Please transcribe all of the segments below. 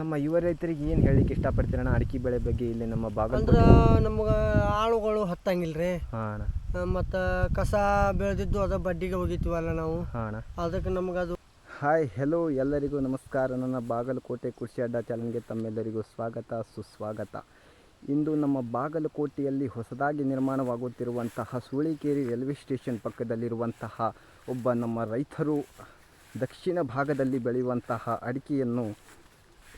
ನಮ್ಮ ಯುವ ರೈತರಿಗೆ ಏನು ಹೇಳಲಿಕ್ಕೆ ಇಷ್ಟಪಡ್ತೀರಣ್ಣ ಅಡಿಕೆ ಬೆಳೆ ಬಗ್ಗೆ ಇಲ್ಲಿ ನಮ್ಮ ಭಾಗ ಅಂದ್ರೆ ನಮ್ಗೆ ಆಳುಗಳು ಹತ್ತಂಗಿಲ್ರಿ. ಹಾಂ ಅಣ್ಣ. ಮತ್ತು ಕಸ ಬೆಳೆದಿದ್ದು ಅದ ಬಡ್ಡಿಗೆ ಹೋಗಿತ್ತೀವಲ್ಲ ನಾವು. ಹಾಂ ಅಣ್ಣ. ಅದಕ್ಕೆ ನಮ್ಗೆ ಅದು ಹಾಯ್ ಹೆಲೋ ಎಲ್ಲರಿಗೂ ನಮಸ್ಕಾರ. ನನ್ನ ಬಾಗಲಕೋಟೆ ಕೃಷಿ ಅಡ್ಡ ಚಾನಲ್ಗೆ ತಮ್ಮೆಲ್ಲರಿಗೂ ಸ್ವಾಗತ ಸುಸ್ವಾಗತ. ಇಂದು ನಮ್ಮ ಬಾಗಲಕೋಟೆಯಲ್ಲಿ ಹೊಸದಾಗಿ ನಿರ್ಮಾಣವಾಗುತ್ತಿರುವಂತಹ ಸೂಳಿಕೇರಿ ರೈಲ್ವೆ ಸ್ಟೇಷನ್ ಪಕ್ಕದಲ್ಲಿರುವಂತಹ ಒಬ್ಬ ನಮ್ಮ ರೈತರು ದಕ್ಷಿಣ ಭಾಗದಲ್ಲಿ ಬೆಳೆಯುವಂತಹ ಅಡಿಕೆಯನ್ನು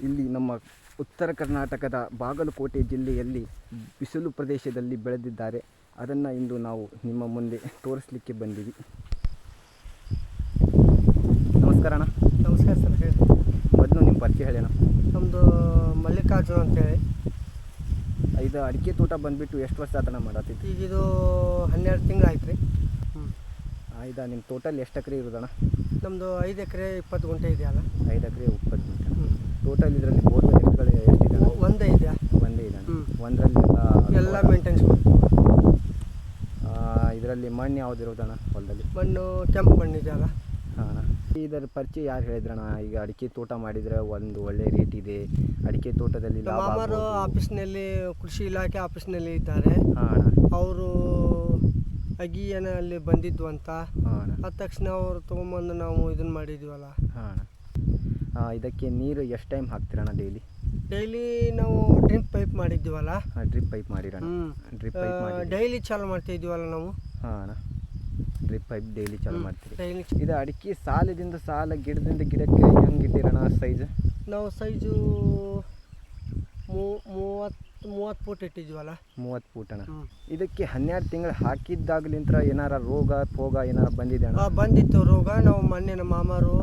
ಇಲ್ಲಿ ನಮ್ಮ ಉತ್ತರ ಕರ್ನಾಟಕದ ಬಾಗಲಕೋಟೆ ಜಿಲ್ಲೆಯಲ್ಲಿ ಬಿಸಿಲು ಪ್ರದೇಶದಲ್ಲಿ ಬೆಳೆದಿದ್ದಾರೆ. ಅದನ್ನು ಇಂದು ನಾವು ನಿಮ್ಮ ಮುಂದೆ ತೋರಿಸಲಿಕ್ಕೆ ಬಂದಿವಿ. ನಮಸ್ಕಾರ ಅಣ್ಣ. ನಮಸ್ಕಾರ ಸರ್ ಹೇಳಿ. ಮೊದಲು ನಿಮ್ಮ ಪರಿಚಯ ಹೇಳಿ ಅಣ್ಣ. ನಮ್ಮದು ಮಲ್ಲಿಕಾರ್ಜುನ್ ಅಂತೇಳಿ. ಇದು ಅಡಿಕೆ ತೋಟ ಬಂದುಬಿಟ್ಟು ಎಷ್ಟು ವರ್ಷ ಆತನ ಮಾಡತ್ತಿತ್ತು ಈಗ ಇದು ಹನ್ನೆರಡು ತಿಂಗಳು ಆಯ್ತು ರೀ. ಹ್ಞೂ ಇದು ನಿಮ್ಮ ಟೋಟಲ್ ಎಷ್ಟು ಎಕರೆ ಇರೋದಣ್ಣ? ನಮ್ಮದು ಐದು ಎಕರೆ ಇಪ್ಪತ್ತು ಗುಂಟೆ ಇದೆಯಲ್ಲ ಐದು ಎಕರೆ ಇಪ್ಪತ್ತು ಗುಂಟೆ ಹ್ಞೂ ಟೋಟಲ್ ಇದರಲ್ಲಿ ಬೋರ್ವೆಲ್ ಎಷ್ಟುಗಳು ಎಷ್ಟಿದೆ ಅಣ್ಣ? ಒಂದೇ ಇದೆಯಾ ಒಂದೇ ಇದೆ ಒಂದರಲ್ಲಿ ಎಲ್ಲ ಮೇಂಟೆನ್ಸ್ ಮಾಡ್ತೀವಿ ಇದರಲ್ಲಿ ಮಣ್ಣು ಯಾವ್ದು ಇರೋದಣ್ಣ ಹೊಲದಲ್ಲಿ? ಮಣ್ಣು ಕೆಂಪು ಮಣ್ಣು ಇದೆಯಲ್ಲ ಹಾಂ ಇದರ ಪರಿಚಯ ಯಾರು ಹೇಳಿದ್ರಣ್ಣ? ಈಗ ಅಡಿಕೆ ತೋಟ ಮಾಡಿದರೆ ಒಂದು ಒಳ್ಳೆ ರೇಟ್ ಇದೆ. ಅಡಿಕೆ ತೋಟದಲ್ಲಿ ಅವರು. ಆಫೀಸ್ನಲ್ಲಿ ಕೃಷಿ ಇಲಾಖೆ ಆಫೀಸ್ನಲ್ಲಿ ಇದ್ದಾರೆ. ಅವರು ಅಗಿಯನ ಅಲ್ಲಿ ಬಂದಿದ್ವು ಅಂತ ಆದ ತಕ್ಷಣ ಅವ್ರು ತೊಗೊಂಬಂದು ನಾವು ಇದನ್ನು ಮಾಡಿದ್ವಲ್ಲ. ಹಾಂ ಇದಕ್ಕೆ ನೀರು ಎಷ್ಟು ಟೈಮ್ ಹಾಕ್ತಿರಣ್ಣ ಡೈಲಿ? ಡೈಲಿ ನಾವು ಡ್ರಿಪ್ ಪೈಪ್ ಮಾಡಿದ್ದೀವಲ್ಲ? ಡ್ರಿಪ್ ಪೈಪ್ ಮಾಡಿರಣ್ಣ ಡ್ರಿಪ್ ಪೈಪ್ ಮಾಡಿ ಡೈಲಿ ಚಾಲು ಮಾಡ್ತಾ ಇದೀವಲ್ಲ ನಾವು? ಹಾಂ ಅಣ್ಣ. ಡ್ರಿಪ್ ಪೈಪ್ ಡೈಲಿ ಚಾಲು ಮಾಡ್ತೀವಿ ಡೈಲಿ ಇದು ಅಡಿಕೆ ಸಾಲದಿಂದ ಸಾಲ ಗಿಡದಿಂದ ಗಿಡಕ್ಕೆ ಹೆಂಗೆ ಇಟ್ಟಿರೋಣ ಸೈಜ್ ನಾವು ಸೈಜು ಮೂವತ್ತು ಮೂವತ್ತು ಫೂಟ್ ಇಟ್ಟಿದ್ವಲ್ಲ ಮೂವತ್ತು ಫೂಟ್ ಅಣ್ಣ. ಇದಕ್ಕೆ ಹನ್ನೆರಡು ತಿಂಗಳು ಹಾಕಿದ್ದಾಗ್ಲಿಂತ್ರ ಏನಾರ ರೋಗ ಪೋಗ ಏನಾರ ಬಂದಿದೆ ಅಣ್ಣ ಬಂದಿತ್ತು ರೋಗ. ನಾವು ಮೊನ್ನೆ ನಮ್ಮ ಮಾಮಾರು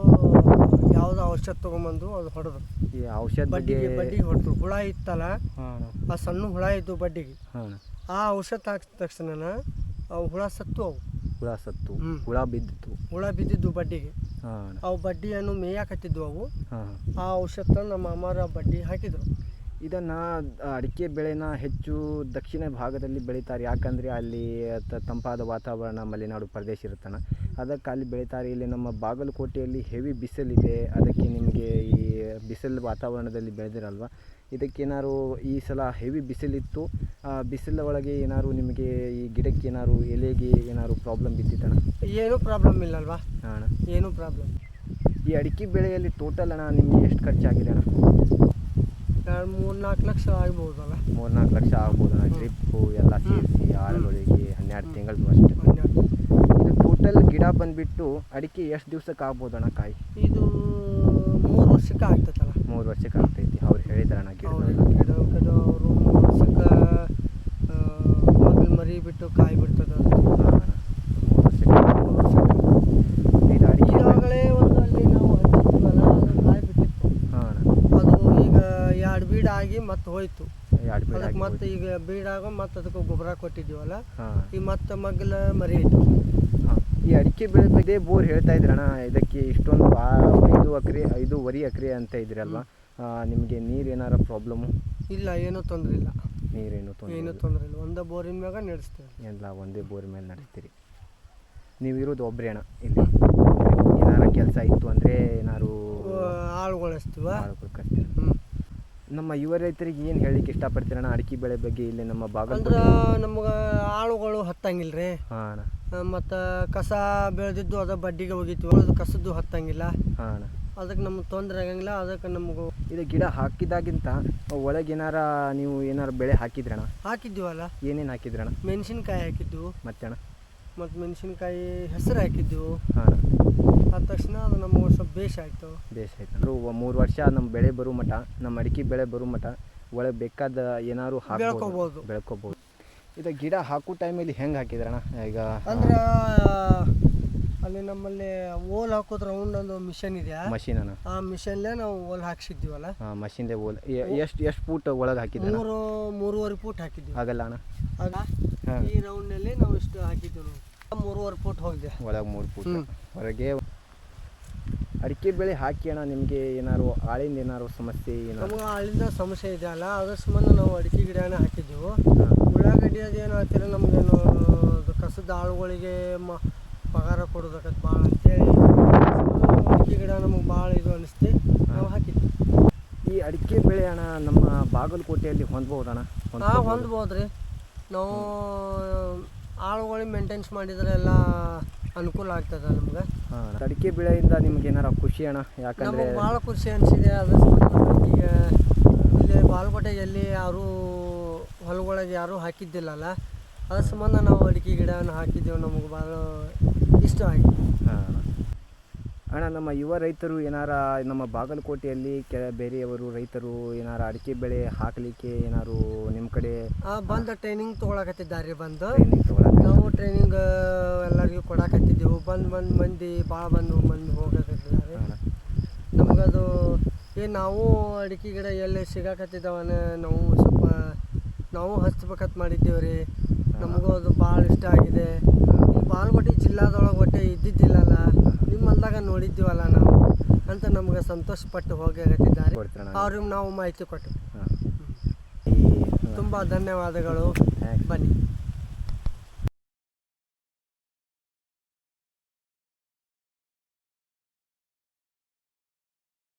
ಯಾವುದೋ ಔಷಧ ತೊಗೊಂಬಂದು ಅದು ಹೊಡೆದ್ರು ಈ ಔಷಧ ಬಡ್ಡಿ ಬಡ್ಡಿಗೆ ಬಡ್ಡಿಗೆ ಹೊಡೆದ್ರು. ಹುಳ ಇತ್ತಲ್ಲ ಹಾಂ ಆ ಸಣ್ಣ ಹುಳ ಇದ್ದು ಬಡ್ಡಿಗೆ. ಹಾಂ ಆ ಔಷಧ ಹಾಕಿದ ತಕ್ಷಣ ಅವು ಹುಳ ಸತ್ತು ಅವು. ಹುಳ ಸತ್ತು. ಹ್ಮ್. ಹುಳ ಬಿದ್ದಿತ್ತು. ಹುಳ ಬಿದ್ದಿದ್ದು ಬಡ್ಡಿಗೆ. ಹಾಂ ಅವು ಬಡ್ಡಿಯನ್ನು ಮೇಯಾಕತ್ತಿದ್ವು ಅವು. ಹಾಂ ಆ ಔಷಧ ನಮ್ಮ ಅಮ್ಮಾರ ಬಡ್ಡಿ ಹಾಕಿದ್ರು. ಇದನ್ನು ಅಡಿಕೆ ಬೆಳೆನ ಹೆಚ್ಚು ದಕ್ಷಿಣ ಭಾಗದಲ್ಲಿ ಬೆಳೀತಾರೆ. ಯಾಕಂದರೆ ಅಲ್ಲಿ ತ- ತಂಪಾದ ವಾತಾವರಣ ಮಲೆನಾಡು ಪ್ರದೇಶ ಇರುತ್ತಣ್ಣ ಅದಕ್ಕೆ ಅಲ್ಲಿ ಬೆಳೀತಾರೆ. ಇಲ್ಲಿ ನಮ್ಮ ಬಾಗಲಕೋಟೆಯಲ್ಲಿ ಹೆವಿ ಬಿಸಿಲಿದೆ. ಅದಕ್ಕೆ ನಿಮಗೆ ಈ ಬಿಸಿಲು ವಾತಾವರಣದಲ್ಲಿ ಬೆಳೆದಿರಲ್ವ? ಇದಕ್ಕೇನಾದ್ರು ಈ ಸಲ ಹೆವಿ ಬಿಸಿಲಿತ್ತು. ಬಿಸಿಲ ಒಳಗೆ ಏನಾದ್ರು ನಿಮಗೆ ಈ ಗಿಡಕ್ಕೆ ಏನಾದ್ರು ಎಲೆಗೆ ಏನಾದ್ರು ಪ್ರಾಬ್ಲಮ್ ಬಿದ್ದಿತ್ತಣ್ಣ? ಏನೂ ಪ್ರಾಬ್ಲಮ್ ಇಲ್ಲಲ್ವಾ? ಹಾಂ ಅಣ್ಣ. ಏನೂ ಪ್ರಾಬ್ಲಮ್ ಈ ಅಡಿಕೆ ಬೆಳೆಯಲ್ಲಿ ಟೋಟಲ್ ಅಣ್ಣ ನಿಮಗೆ ಎಷ್ಟು ಖರ್ಚಾಗಿದೆ ಅಣ್ಣ? ಎರಡು ಮೂರು ನಾಲ್ಕು ಲಕ್ಷ ಆಗ್ಬೋದಲ್ಲ? ಮೂರ್ನಾಲ್ಕು ಲಕ್ಷ ಆಗ್ಬೋದು. ಡ್ರಿಪ್ಪು ಎಲ್ಲ ಸೇರಿಸಿ ಆಳುಗಳಿಗೆ ಹನ್ನೆರಡು ತಿಂಗಳು ಅಷ್ಟೇ. ಇದು ಟೋಟಲ್ ಗಿಡ ಬಂದುಬಿಟ್ಟು ಅಡಿಕೆ ಎಷ್ಟು ದಿವ್ಸಕ್ಕೆ ಆಗ್ಬೋದು ಅಣ್ಣ ಕಾಯಿ? ಇದು ಮೂರು ವರ್ಷಕ್ಕೆ ಆಗ್ತೈತಲ್ಲ. ಮೂರು ವರ್ಷಕ್ಕೆ ಆಗ್ತೈತಿ. ಅವ್ರು ಹೇಳಿದ್ರಣ್ಣ ಗಿಡ ಅವ್ರು ಗಿಡ ಅವರು ಮೂರು ವರ್ಷಕ್ಕೆ ಮಗಲ್ ಮರಿ ಬಿಟ್ಟು ಕಾಯಿ ಬಿಡ್ತದ ಮೂರು ವರ್ಷಕ್ಕೆ ಇದು ಅಡಿಕೆ ಈಗಾಗಲೇ ಒಂದು ಅಲ್ಲಿ ನಾವು ಹಚ್ಚಿದ್ವಲ್ಲ ಅದು ಕಾಯಿ ಬಿಟ್ಟಿತ್ತು ಹಾಂ ಅಣ್ಣ ಅದು ಈಗ ಎರಡು ಬೀಡ್ ಆಗಿ ಮತ್ತೆ ಹೋಯ್ತು. ಎರಡು ಅದಕ್ಕೆ ಮತ್ತೆ ಈಗ ಬೀಡಾಗ ಮತ್ತೆ ಅದಕ್ಕೆ ಗೊಬ್ಬರ ಕೊಟ್ಟಿದ್ದೀವಲ್ಲ ಹಾಂ. ಈಗ ಮತ್ತೆ ಮಗ್ಲ ಮರಿ ಐತಿ ಹಾಂ. ಈ ಅಡಿಕೆ ಬೆಳೆ ಬೋರ್ ಹೇಳ್ತಾ ಇದ್ರಣ್ಣ ಇದಕ್ಕೆ ಇಷ್ಟೊಂದು ಆ ಐದು ಎಕರೆ ಐದೂವರೆ ಎಕರೆ ಅಂತ ಇದ್ರಲ್ವ ನಿಮಗೆ ನೀರು ಏನಾರ ಪ್ರಾಬ್ಲಮ್ಮು ಇಲ್ಲ ಏನೂ ತೊಂದರೆ ಇಲ್ಲ. ನೀರೇನು ತೊಂದರೆ ಏನೂ ತೊಂದರೆ ಇಲ್ಲ. ಒಂದೇ ಬೋರಿನ ಮ್ಯಾಗ ನಡೆಸ್ತೇವೆ ಎಲ್ಲ ಒಂದೇ ಬೋರ್ ಮೇಲೆ ನಡೆಸ್ತೀರಿ ನೀವು ಇರೋದು ಒಬ್ಬರೇ ಅಣ್ಣ ಇಲ್ಲಿ. ಏನಾರ ಕೆಲಸ ಇತ್ತು ಅಂದರೆ ಏನಾರು ಆಳುಗಳು ಕರ್ತೀವಿ ಹ್ಞೂ ನಮ್ಮ ಯುವ ರೈತರಿಗೆ ಏನು ಹೇಳಿಕ್ಕೆ ಇಷ್ಟಪಡ್ತೀರಣ್ಣ ಅಡಿಕೆ ಬೆಳೆ ಬಗ್ಗೆ ಇಲ್ಲಿ ನಮ್ಮ ಅಂದ್ರೆ ಬಾಗಲಕೋಟೆ ನಮ್ಗೆ ಆಳುಗಳು ಹತ್ತಂಗಿಲ್ರಿ ಹಾಂ ಅಣ್ಣ. ಮತ್ತು ಕಸ ಬೆಳೆದಿದ್ದು ಅದು ಬಡ್ಡಿಗೆ ಹೋಗಿತ್ತು ಅದು ಕಸದ್ದು ಹತ್ತಂಗಿಲ್ಲ. ಹಾಂ ಅದಕ್ಕೆ ನಮ್ಗೆ ತೊಂದರೆ ಆಗಂಗಿಲ್ಲ ಅದಕ್ಕೆ ನಮಗೂ ಇದು ಗಿಡ ಹಾಕಿದಾಗಿಂತ ಒಳಗೇನಾರ ಏನಾರ ನೀವು ಏನಾರ ಬೆಳೆ ಹಾಕಿದ್ರಣ್ಣ ಹಾಕಿದ್ದೀವಲ್ಲ ಏನೇನು ಹಾಕಿದ್ರಣ್ಣ ಮೆಣಸಿನ್ಕಾಯಿ ಹಾಕಿದ್ವು ಮತ್ತೆ ಅಣ್ಣ? ಮತ್ತು ಮೆಣಸಿನ್ಕಾಯಿ ಹೆಸರು ಹಾಕಿದ್ವು ಹಾಂ ಆದ ತಕ್ಷಣ ಅದು ನಮಗೆ ಸ್ವಲ್ಪ ಬೇಷ್ ಆಯಿತು. ಬೇಸ್ ಆಯ್ತು. ಅಂದ್ರೆ ಮೂರು ವರ್ಷ ನಮ್ಮ ಬೆಳೆ ಬರೋ ಮಠ ನಮ್ಮ ಅಡಿಕೆ ಬೆಳೆ ಬರೋ ಮಟ ಒಳಗೆ ಬೇಕಾದ ಏನಾರು ಹಾಕ್ಬೋದು. ಬೆಳ್ಕೊಬೋದು. ಇದ ಗಿಡ ಹಾಕೋ ಟೈಮಲ್ಲಿ ಹೆಂಗೆ ಹಾಕಿದ್ರಣ ಈಗ ಅಂದ್ರೆ ಅಲ್ಲಿ ನಮ್ಮಲ್ಲಿ ಓಲ್ ಹಾಕೋದು ರೌಂಡ್ ಒಂದು ಮಿಷನ್ ಇದೆ. ಮಷಿನ್ ಆ ಮಿಷನ್ಲೇ ನಾವು ಓಲ್ ಹಾಕ್ಸಿದ್ದೀವಲ್ಲ. ಮಷೀನ್ದೆ ಓಲ್. ಎಷ್ಟು ಎಷ್ಟು ಫೂಟ್ ಒಳಗೆ ಹಾಕಿದ್ರಣ್ಣ? ಮೂರು ಮೂರುವರೆ ಫೂಟ್ ಹಾಕಿದ್ವಿ ಆಗಲ್ಲ ಅಣ್ಣ. ಆಗ ಹಾಂ. ಈ ರೌಂಡ್ನಲ್ಲಿ ನಾವು ಇಷ್ಟು ಹಾಕಿದ್ವಿ ನಾವು ಮೂರುವರೆ ಫೂಟ್ ಹೋಗಿದೆ. ಒಳಗೆ ಮೂರು ಫೂಟ್. ಹೊರಗೆ ಅಡಿಕೆ ಬೆಳೆ ಹಾಕಿ ಅಣ್ಣ ನಿಮಗೆ ಏನಾದ್ರು ಆಳಿಂದ ಏನಾರು ಸಮಸ್ಯೆ ನಮ್ಗೆ ಆಳಿಂದ ಸಮಸ್ಯೆ ಇದೆ ಅಲ್ಲ ಅದ್ರ ಸಂಬಂಧ ನಾವು ಅಡಿಕೆ ಗಿಡನ ಹಾಕಿದ್ದೆವು. ಉಳ್ಳಾಗಡ್ಡಿ ಅದೇನು ಹಾಕಿದ್ರೆ ನಮಗೇನು ಕಸದ ಆಳುಗಳಿಗೆ ಮ ಪಗಾರ ಕೊಡೋದಕ್ಕತ್ ಭಾಳ ಅಂತೇಳಿ. ಅಡಿಕೆ ಗಿಡ ನಮಗೆ ಭಾಳ ಇದು ಅನಿಸ್ತಿ. ನಾವು ಹಾಕಿದ್ವಿ. ಈ ಅಡಿಕೆ ಬೆಳೆ ಅಣ್ಣ ನಮ್ಮ ಬಾಗಲಕೋಟೆಯಲ್ಲಿ ಹೊಂದ್ಬೋದಣ್ಣ? ಹಾಂ ಹೊಂದ್ಬೋದು ರೀ ನಾವು ಆಳುಗಳಿಗೆ ಮೇಂಟೆನ್ಸ್ ಮಾಡಿದ್ರೆ ಎಲ್ಲ ಅನುಕೂಲ ಆಗ್ತದೆ ನಮ್ಗೆ. ಅಡಿಕೆ ಬೆಳೆಯಿಂದ ನಿಮ್ಗೆ ಏನಾರ ಖುಷಿ ಅಣ್ಣ? ಯಾಕಂದ್ರೆ ನಮಗೆ ಭಾಳ ಖುಷಿ ಅನಿಸಿದೆ ಅದ್ರ ಸಂಬಂಧ ಈಗ ಇಲ್ಲಿ ಬಾಲ್ಕೋಟೆಯಲ್ಲಿ ಯಾರೂ ಹೊಲಗೊಳಗೆ ಯಾರೂ ಹಾಕಿದ್ದಿಲ್ಲಲ್ಲ. ಅದ್ರ ಸಂಬಂಧ ನಾವು ಅಡಿಕೆ ಗಿಡವನ್ನು ಹಾಕಿದ್ದೆವು ನಮಗೆ ಭಾಳ ಇಷ್ಟ ಆಗಿದೆ ಅಣ್ಣ ನಮ್ಮ ಯುವ ರೈತರು ಏನಾರ ನಮ್ಮ ಬಾಗಲಕೋಟೆಯಲ್ಲಿ ಕೆ ಬೇರೆಯವರು ರೈತರು ಏನಾರ ಅಡಿಕೆ ಬೆಳೆ ಹಾಕಲಿಕ್ಕೆ ಏನಾರು ನಿಮ್ಮ ಕಡೆ ಬಂದು ಟ್ರೈನಿಂಗ್ ತಗೊಳಕತ್ತಿದ್ದಾರೆ ಬಂದು. ನಾವು ಟ್ರೈನಿಂಗ್ ಎಲ್ಲರಿಗೂ ಕೊಡಕತ್ತಿದ್ದೆವು. ಬಂದು ಬಂದು ಮಂದಿ ಭಾಳ ಬಂದು ಮಂದಿ ಹೋಗಕತ್ತಿದ್ದಾರೆ. ನಮಗದು ಏ ನಾವು ಅಡಿಕೆ ಗಿಡ ಎಲ್ಲಿ ಸಿಗಾಕತ್ತಿದ್ದಾವನ ನಾವು ಸ್ವಲ್ಪ ನಾವು ಹಚ್ಬೇಕಂತ ಮಾಡಿದ್ದೇವೆ ರೀ ನಮಗೂ ಅದು ಭಾಳ ಇಷ್ಟ ಆಗಿದೆ. ಈ ಬಾಲ್ಕೋಟೆ ಜಿಲ್ಲಾದೊಳಗೆ ಒಟ್ಟೆ ಇದ್ದಿದ್ದಿಲ್ಲಲ್ಲ. ನೋಡಿದ್ದೀವಲ್ಲ ನಾವು ಅಂತ ನಮ್ಗೆ ಸಂತೋಷ ಪಟ್ಟು ಕೊಡ್ತೀರಣ್ಣ ಅವ್ರಿಗೆ ನಾವು ಮಾಹಿತಿ ಕೊಟ್ಟು. ತುಂಬ ಧನ್ಯವಾದಗಳು. ಬನ್ನಿ.